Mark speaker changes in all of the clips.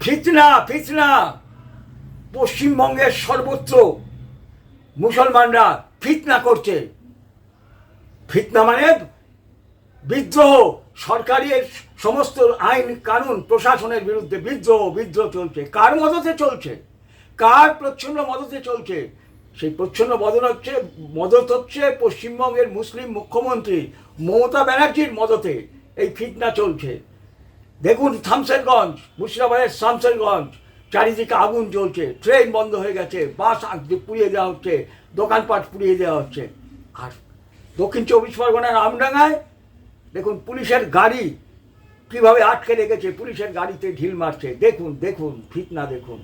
Speaker 1: ফিতনা ফিতনা। পশ্চিমবঙ্গের সর্বত্র মুসলমানরা ফিতনা করছে। ফিতনা মানে বিদ্রোহ। সরকারি সমস্ত আইন, কানুন, প্রশাসনের বিরুদ্ধে বিদ্রোহ বিদ্রোহ চলছে। কার মদতে চলছে? কার প্রচ্ছন্ন মদতে চলছে? সেই প্রচ্ছন্ন মদত হচ্ছে মদত হচ্ছে পশ্চিমবঙ্গের মুসলিম মুখ্যমন্ত্রী মমতা ব্যানার্জির মদতে। এই ফিতনা চলছে। দেখুন থামসেরগঞ্জ মুর্শিদাবাদের শামসেরগঞ্জ, চারিদিকে আগুন জ্বলছে, ট্রেন বন্ধ হয়ে গেছে, বাস পুড়িয়ে দেওয়া হচ্ছে, দোকানপাট পুড়িয়ে দেওয়া হচ্ছে। আর দক্ষিণ চব্বিশ পরগনার আমডাঙ্গায়, দেখুন পুলিশের গাড়ি কীভাবে আটকে রেখেছে, পুলিশের গাড়িতে ঢিল মারছে। দেখুন দেখুন, ফিতনা দেখুন।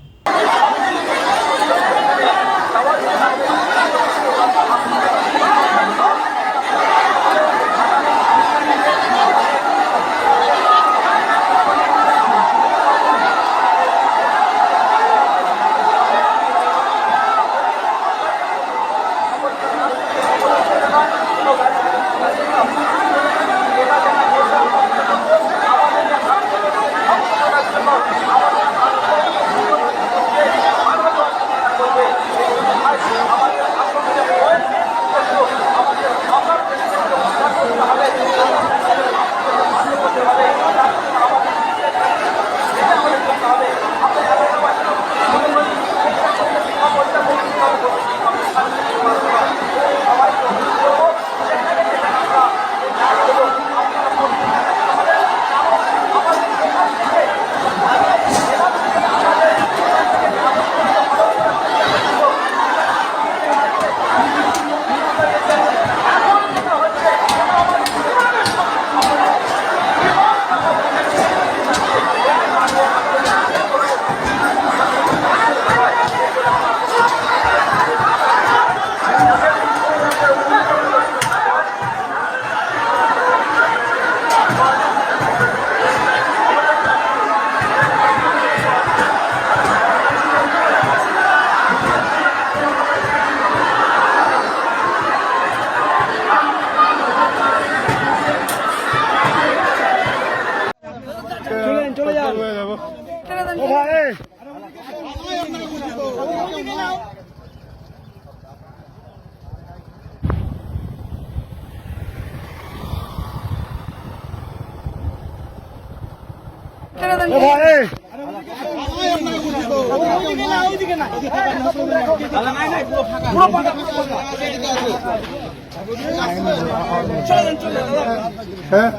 Speaker 2: হ্যাঁ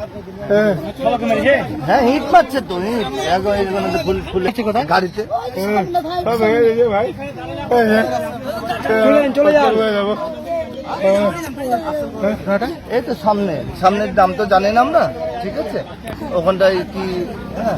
Speaker 2: হ্যাঁ
Speaker 3: হ্যাঁ হিট। পাচ্ছে তো ফুল ফুল গাড়িতে
Speaker 2: হ্যাঁ, ভাই
Speaker 3: চলে-
Speaker 2: যাব।
Speaker 3: এই তো সামনে। সামনের দাম তো জানেন আমরা ঠিক আছে? ওখানটায় কি হ্যাঁ।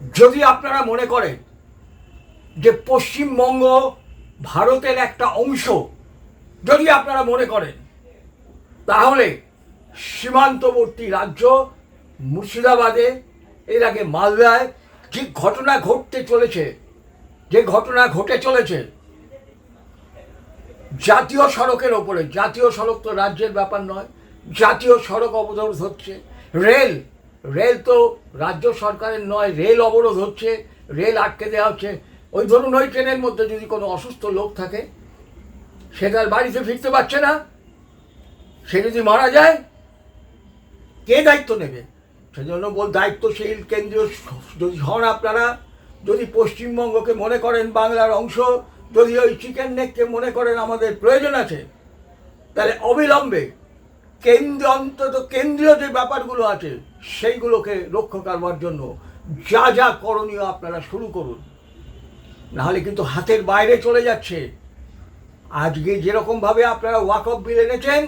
Speaker 1: যদি আপনারা মনে করেন যে পশ্চিমবঙ্গ ভারতের একটা অংশ, যদি আপনারা মনে করেন, তাহলে সীমান্তবর্তী রাজ্য মুর্শিদাবাদে, এর আগে মালদায় যে ঘটনা ঘটতে চলেছে, যে ঘটনা ঘটে চলেছে, জাতীয় সড়কের ওপরে, জাতীয় সড়ক তো রাজ্যের ব্যাপার নয়, জাতীয় সড়ক অবরোধ হচ্ছে, রেল রেল তো রাজ্য সরকারের নয়, রেল অবরোধ হচ্ছে, রেল আটকে দেওয়া হচ্ছে। ওই ধরুন ওই ট্রেনের মধ্যে যদি কোনো অসুস্থ লোক থাকে, সে তার বাড়িতে ফিরতে পারছে না। সে যদি মারা যায়, কে দায়িত্ব নেবে? সেজন্য বল দায়িত্বশীল কেন্দ্রীয় যদি হন আপনারা, যদি পশ্চিমবঙ্গকে মনে করেন বাংলার অংশ, যদি ওই চিকেন নেককে মনে করেন আমাদের প্রয়োজন আছে, তাহলে অবিলম্বে কেন্দ্র অন্তত কেন্দ্রীয় যে ব্যাপারগুলো আছে সেইগুলোকে রক্ষা করবার জন্য যা যা করণীয় আপনারা শুরু করুন। নাহলে কিন্তু হাতের বাইরে চলে যাচ্ছে। আজকে যেরকমভাবে আপনারা ওয়াক অফ বিল এনেছেন,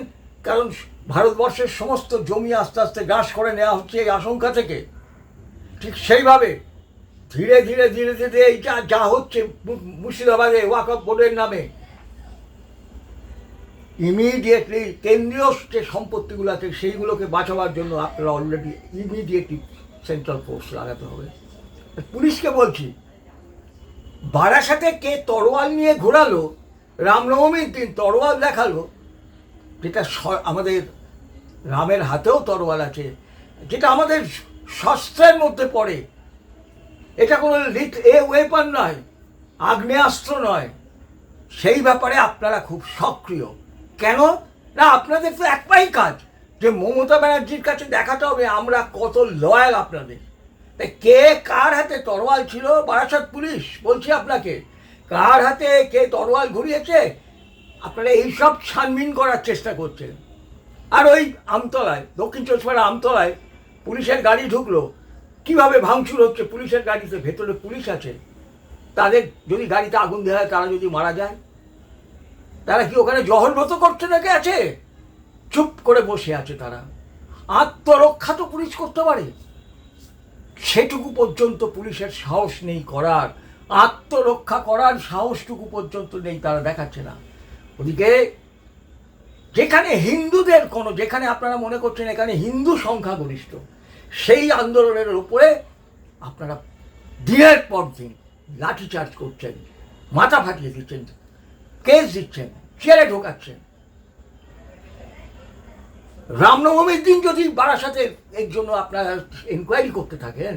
Speaker 1: কারণ ভারতবর্ষের সমস্ত জমি আস্তে আস্তে গ্রাস করে নেওয়া হচ্ছে এই আশঙ্কা থেকে, ঠিক সেইভাবে ধীরে ধীরে ধীরে ধীরে এই যা যা হচ্ছে মুর্শিদাবাদে ওয়াকফ বোর্ডের নামে ইমিডিয়েটলি কেন্দ্রীয় যে সম্পত্তিগুলো আছে সেইগুলোকে বাঁচাবার জন্য আপনারা অলরেডি ইমিডিয়েটলি সেন্ট্রাল ফোর্স লাগাতে হবে। পুলিশকে বলছি, বারাসাতে কে তরোয়াল নিয়ে ঘোরালো, রামনবমীর দিন তরোয়াল দেখাল, যেটা আমাদের রামের হাতেও তরোয়াল আছে, যেটা আমাদের শস্ত্রের মধ্যে পড়ে। এটা কোনো লিট, এ ওয়েপন নয়, আগ্নেয়াস্ত্র নয়। সেই ব্যাপারে আপনারা খুব সক্রিয়। কেন? না, আপনাদের তো একটাই কাজ। যে মমতা ব্যানার্জির কাছে দেখাতে হবে, আমরা কত লয়াল আপনাদের। কে কার হাতে তরোয়াল ছিল? বারাসাত পুলিশ, বলছি আপনাকে। কার হাতে কে তরোয়াল ঘুরিয়েছে? আপনারা এইসব ছানবিন করার চেষ্টা করছেন। আর ওই আমতলায়, দক্ষিণ চব্বিশ আমতলায় পুলিশের গাড়ি ঢুকলো। কীভাবে ভাঙচুর হচ্ছে? পুলিশের গাড়িতে ভেতরে পুলিশ আছে। তাদের যদি গাড়িতে আগুন দেওয়া হয়, তারা যদি মারা যায়? তারা কি ওখানে জহরব্রত করতে নাকি আছে? চুপ করে বসে আছে তারা। আত্মরক্ষা তো পুলিশ করতে পারে। সেটুকু পর্যন্ত পুলিশের সাহস নেই করার। আত্মরক্ষা করার সাহসটুকু পর্যন্ত নেই তারা দেখাচ্ছে না। ওদিকে যেখানে হিন্দুদের কোনো, যেখানে আপনারা মনে করছেন এখানে হিন্দু সংখ্যাগরিষ্ঠ, সেই আন্দোলনের উপরে আপনারা দিনের পর দিন লাঠিচার্জ করছেন, মাথা ফাটিয়ে দিচ্ছেন। কেস দিচ্ছেন ছেড়ে ঢোকাচ্ছেন। রামনবমীর দিন যদি বারাসাতের এর জন্য আপনারা এনকোয়ারি করতে থাকেন,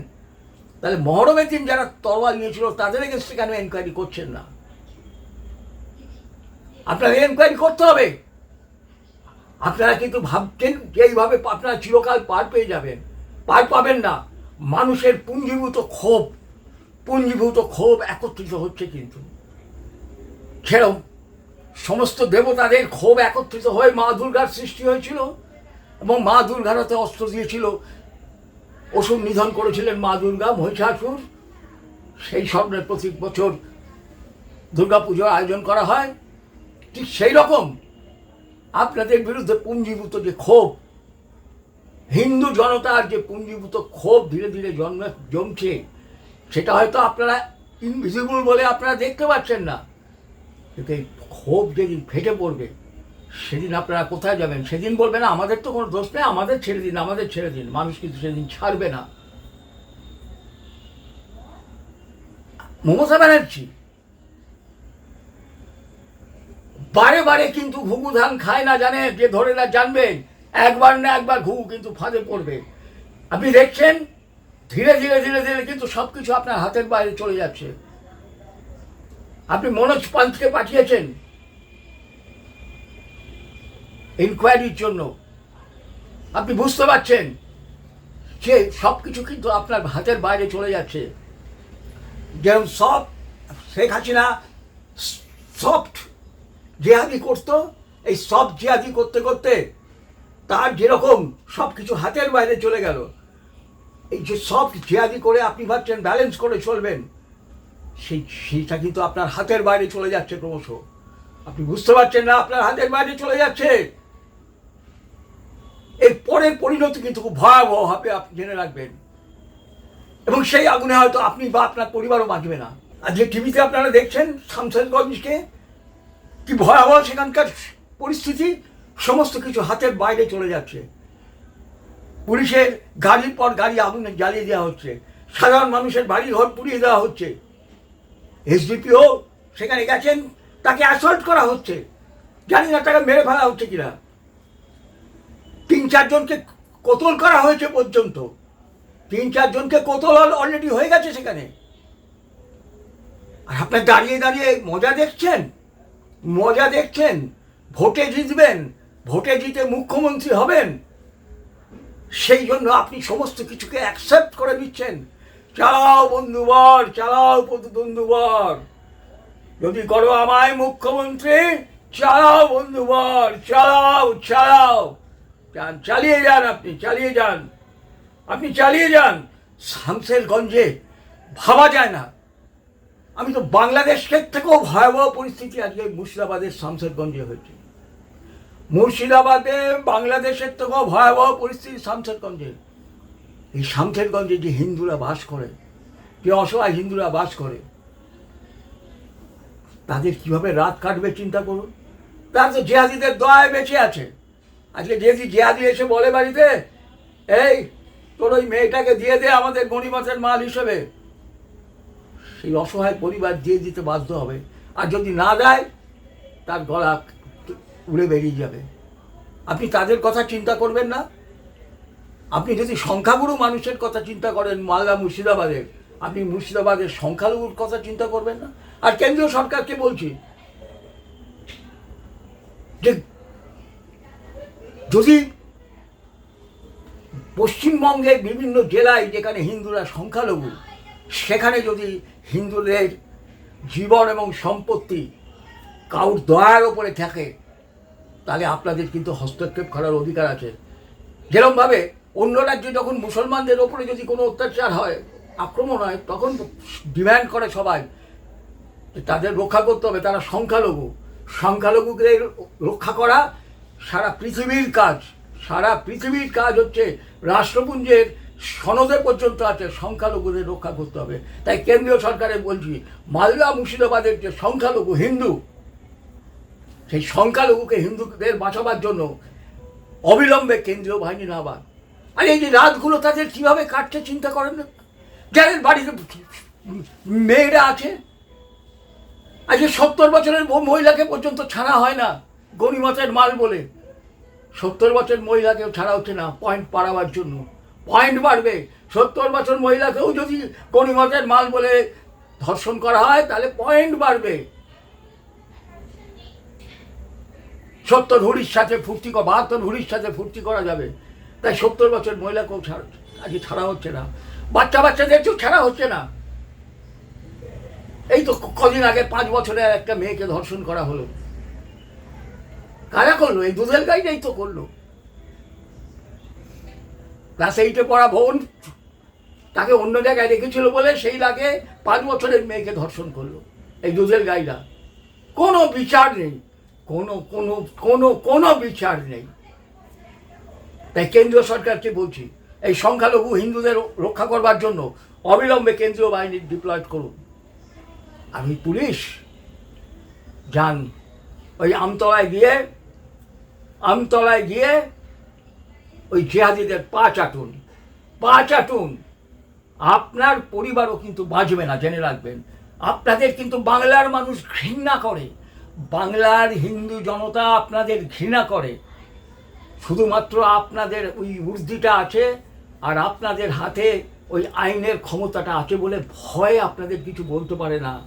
Speaker 1: তাহলে মহরমের দিন যারা তরোয়াল নিয়েছিল তাদের এগেনস্টে কেন এনকোয়ারি করছেন না? আপনাদের এনকোয়ারি করতে হবে। আপনারা কিন্তু ভাবছেন যে এইভাবে আপনারা চিরকাল পার পেয়ে যাবেন। পার পাবেন না। মানুষের পুঞ্জীভূত ক্ষোভ পুঞ্জীভূত ক্ষোভ একত্রিত হচ্ছে কিন্তু। সেরম সমস্ত দেবতাদের ক্ষোভ একত্রিত হয়ে মা দুর্গার সৃষ্টি হয়েছিল এবং মা দুর্গার হাতে অস্ত্র দিয়েছিল। অসুর নিধন করেছিলেন মা দুর্গা, মহিষাসুর। সেই স্বর্ণের প্রতি বছর দুর্গা পুজোর আয়োজন করা হয়। ঠিক সেই রকম আপনাদের বিরুদ্ধে পুঞ্জীভূত যে ক্ষোভ, হিন্দু জনতার যে পুঞ্জীভূত ক্ষোভ ধীরে ধীরে জন্ম, জমছে, সেটা হয়তো আপনারা ইনভিজিবল বলে আপনারা দেখতে পাচ্ছেন না। কিন্তু এই ক্ষোভ যেদিন ফেটে পড়বে, সেদিন আপনারা কোথায় যাবেন? সেদিন বলবে না, আমাদের তো কোনো দোষ নেই, আমাদের ছেড়ে দিন, আমাদের ছেড়ে দিন। মানুষ কিন্তু সেদিন ছাড়বে না। মমতা ব্যানার্জি, বারে বারে কিন্তু ঘুঘু ধান খায় না জানে, যে ধরে না জানবেন একবার না একবার ঘুঘু কিন্তু ফাঁদে পড়বে। আপনি দেখছেন, ধীরে ধীরে ধীরে ধীরে কিন্তু সব কিছু আপনার হাতের বাইরে চলে যাচ্ছে। আপনি মনোজ পান্থকে পাঠিয়েছেন ইনকোয়ারির জন্য। আপনি বুঝতে পারছেন? যে সব কিছু কিন্তু আপনার হাতের বাইরে চলে যাচ্ছে। যেরকম সব শেখ হাসিনা সফট জেহাদি করতো, এই সব জেহাদি করতে করতে তার যেরকম সব কিছু হাতের বাইরে চলে গেল। এই যে সব জেহাদি করে আপনি ভাবছেন ব্যালেন্স করে চলবেন, সেই সেইটা কিন্তু আপনার হাতের বাইরে চলে যাচ্ছে ক্রমশ। আপনি বুঝতে পারছেন না আপনার হাতের বাইরে চলে যাচ্ছে? এর পরের পরিণতি কিন্তু খুব ভয়াবহ হবে আপনি জেনে রাখবেন। এবং সেই আগুনে হয়তো আপনি বা আপনার পরিবারও বাঁচবে না। যে টিভিতে আপনারা দেখছেন শামশেরগঞ্জকে কি ভয়াবহ সেখানকার পরিস্থিতি, সমস্ত কিছু হাতের বাইরে চলে যাচ্ছে। পুলিশের গাড়ির পর গাড়ি আগুনে জ্বালিয়ে দেওয়া হচ্ছে। সাধারণ মানুষের বাড়ি ঘর পুড়িয়ে দেওয়া হচ্ছে। এসডিপিও সেখানে গেছেন, তাকে অ্যাসল্ট করা হচ্ছে। জানি না তাকে মেরে ফেলা হচ্ছে কিনা। তিন চারজনকে কতল করা হয়েছে পর্যন্ত। তিন চারজনকে কতল অলরেডি হয়ে গেছে সেখানে। আর আপনার দাঁড়িয়ে দাঁড়িয়ে মজা দেখছেন? মজা দেখছেন? ভোটে জিতবেন? ভোটে জিতে মুখ্যমন্ত্রী হবেন? সেই জন্য আপনি সমস্ত কিছুকে অ্যাকসেপ্ট করে দিচ্ছেন। চালাও বন্ধুবর চালাও বন্ধুবর যদি করো আমায় মুখ্যমন্ত্রী, চালাও বন্ধুবর, চালাও চালাও। যান, চালিয়ে যান আপনি, চালিয়ে যান। আপনি চালিয়ে যান। শামসেরগঞ্জে ভাবা যায় না। আমি তো বাংলাদেশের থেকেও ভয়াবহ পরিস্থিতি আজকে মুর্শিদাবাদের শামসেরগঞ্জে হয়েছে। মুর্শিদাবাদে বাংলাদেশের থেকেও ভয়াবহ পরিস্থিতি শামসেরগঞ্জে। এই শামথেরগঞ্জে যে হিন্দুরা বাস করে, যে অসহায় হিন্দুরা বাস করে, তাদের কীভাবে রাত কাটবে চিন্তা করুন? তার তো জেহাদিদের দয়ায় বেঁচে আছে। আজকে যেদি জেহাদি এসে বলে বাড়িতে, এই, তোর ওই মেয়েটাকে দিয়ে দে আমাদের গণিমতের মাল হিসেবে। সেই অসহায় পরিবার দিয়ে দিতে বাধ্য হবে। আর যদি না দেয়, তার গলা উড়ে বেরিয়ে যাবে। আপনি তাদের কথা চিন্তা করবেন না। আপনি যদি সংখ্যাগুরু মানুষের কথা চিন্তা করেন, মালদা মুর্শিদাবাদের, আপনি মুর্শিদাবাদের সংখ্যালঘুর কথা চিন্তা করবেন না। আর কেন্দ্রীয় সরকারকে বলছি যে যদি পশ্চিমবঙ্গের বিভিন্ন জেলায় যেখানে হিন্দুরা সংখ্যালঘু, সেখানে যদি হিন্দুদের জীবন এবং সম্পত্তি কাউর দয়ার ওপরে থাকে, তাহলে আপনাদের কিন্তু হস্তক্ষেপ করার অধিকার আছে। যেরকমভাবে অন্য রাজ্যে যখন মুসলমানদের ওপরে যদি কোনো অত্যাচার হয়, আক্রমণ হয়, তখন ডিম্যান্ড করে সবাই তাদের রক্ষা করতে হবে, তারা সংখ্যালঘু। সংখ্যালঘুদের রক্ষা করা সারা পৃথিবীর কাজ, সারা পৃথিবীর কাজ হচ্ছে রাষ্ট্রপুঞ্জের সনদে পর্যন্ত আছে সংখ্যালঘুদের রক্ষা করতে হবে। তাই কেন্দ্রীয় সরকারে বলছি, মালদা মুর্শিদাবাদের যে সংখ্যালঘু হিন্দু, সেই সংখ্যালঘুকে হিন্দুদের বাঁচাবার জন্য অবিলম্বে কেন্দ্রীয় বাহিনী নামান আর এই যে রাতগুলো তাদের কীভাবে কাটছে চিন্তা করেন না? যাদের বাড়িতে মেয়েরা আছে আজকে সত্তর বছরের মহিলাকে পর্যন্ত ছাড়া হয় না। গণিমতের মাল বলে। সত্তর বছর মহিলাকেও ছাড়া হচ্ছে না পয়েন্ট বাড়াবার জন্য। পয়েন্ট বাড়বে। সত্তর বছর মহিলাকেও যদি গণিমতের মাল বলে ধর্ষণ করা হয়, তাহলে পয়েন্ট বাড়বে। সত্তর হুড়ির সাথে ফুর্তি করা বাহাত্তর হুড়ির সাথে ফুর্তি করা যাবে। তাই সত্তর বছর মহিলাকেও ছাড় আজকে ছাড়া হচ্ছে না। বাচ্চা বাচ্চাদেরকেও ছাড়া হচ্ছে না। এই তো কদিন আগে পাঁচ বছরের একটা মেয়েকে ধর্ষণ করা হলো। কারা করল? এই দুধের গাইটাই তো করল। ক্লাস এইটে পড়া বোন, তাকে অন্য জায়গায় রেখেছিল বলে সেই লাগে পাঁচ বছরের মেয়েকে ধর্ষণ করল, এই দুধের গাইরা কোনো বিচার নেই, কোনো কোনো কোনো কোনো বিচার নেই। তাই কেন্দ্রীয় সরকারকে বলছি, এই সংখ্যালঘু হিন্দুদের রক্ষা করবার জন্য অবিলম্বে কেন্দ্রীয় বাহিনী ডিপ্লয়েড করুন। আমি পুলিশ, যান, ওই আমতলায় গিয়ে আমতলায় গিয়ে ওই জেহাদিদের পা চাটুন পা চাটুন। আপনার পরিবারও কিন্তু বাঁচবে না, জেনে রাখবেন। আপনাদের কিন্তু বাংলার মানুষ ঘৃণা করে। বাংলার হিন্দু জনতা আপনাদের ঘৃণা করে। শুধুমাত্র আপনাদের ওই উর্দিটা আছে আর আপনাদের হাতে ওই আইনের ক্ষমতাটা আছে বলে ভয় আপনাদের কিছু বলতে পারে না।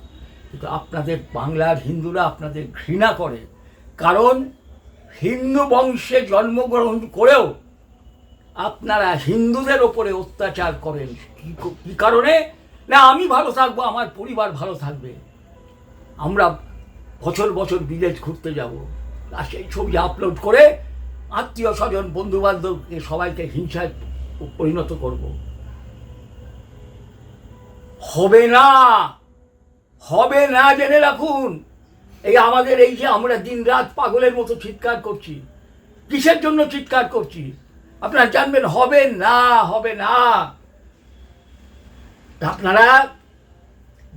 Speaker 1: কিন্তু আপনাদের বাংলার হিন্দুরা আপনাদের ঘৃণা করে। কারণ হিন্দু বংশে জন্মগ্রহণ করেও আপনারা হিন্দুদের ওপরে অত্যাচার করেন। কি কারণে? না, আমি ভালো থাকব, আমার পরিবার ভালো থাকবে। আমরা বছর বছর বিদেশ ঘুরতে যাব। আর সেই ছবি আপলোড করে আত্মীয় স্বজন বন্ধু বান্ধবকে সবাইকে হিংসায় পরিণত করব। হবে না! হবে না, জেনে রাখুন! এই আমাদের এই যে আমরা দিন রাত পাগলের মতো চিৎকার করছি, কিসের জন্য চিৎকার করছি? আপনারা জানবেন, হবে না হবে না। আপনারা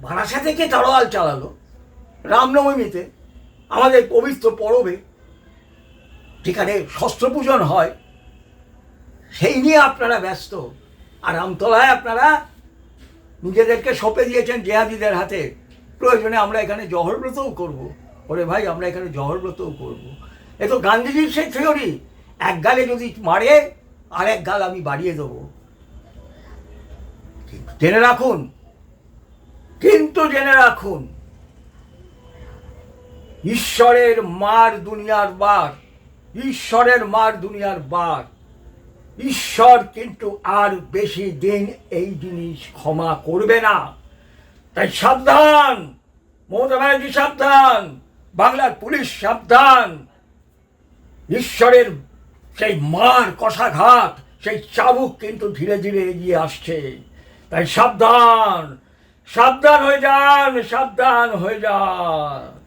Speaker 1: বারাসা থেকে তরোয়াল চালালো, রামনবমীতে, আমাদের পবিত্র পরবে, যেখানে শস্ত্র পূজন হয়, সেই নিয়ে আপনারা ব্যস্ত। আর আমতলায় আপনারা নিজেদেরকে সঁপে দিয়েছেন জেহাদিদের হাতে। প্রয়োজনে আমরা এখানে জহরব্রতও করব। ওরে ভাই, আমরা এখানে জহরব্রতও করব। এ তো গান্ধীজির সেই থিওরি, এক গালে যদি মারে, আর এক গাল আমি বাড়িয়ে দেবো। জেনে রাখুন, কিন্তু জেনে রাখুন, ঈশ্বরের মার দুনিয়ার বার, ঈশ্বরের মার দুনিয়ার বার, ঈশ্বর কিন্তু আর বেশি দিন এই জিনিস ক্ষমা করবে না। তাই সাবধান। মমতা ব্যানার্জি সাবধান। বাংলার পুলিশ সাবধান। ঈশ্বরের সেই মার কষাঘাত, সেই চাবুক কিন্তু ধীরে ধীরে এগিয়ে আসছে। তাই সাবধান। সাবধান হয়ে যান, সাবধান হয়ে যান।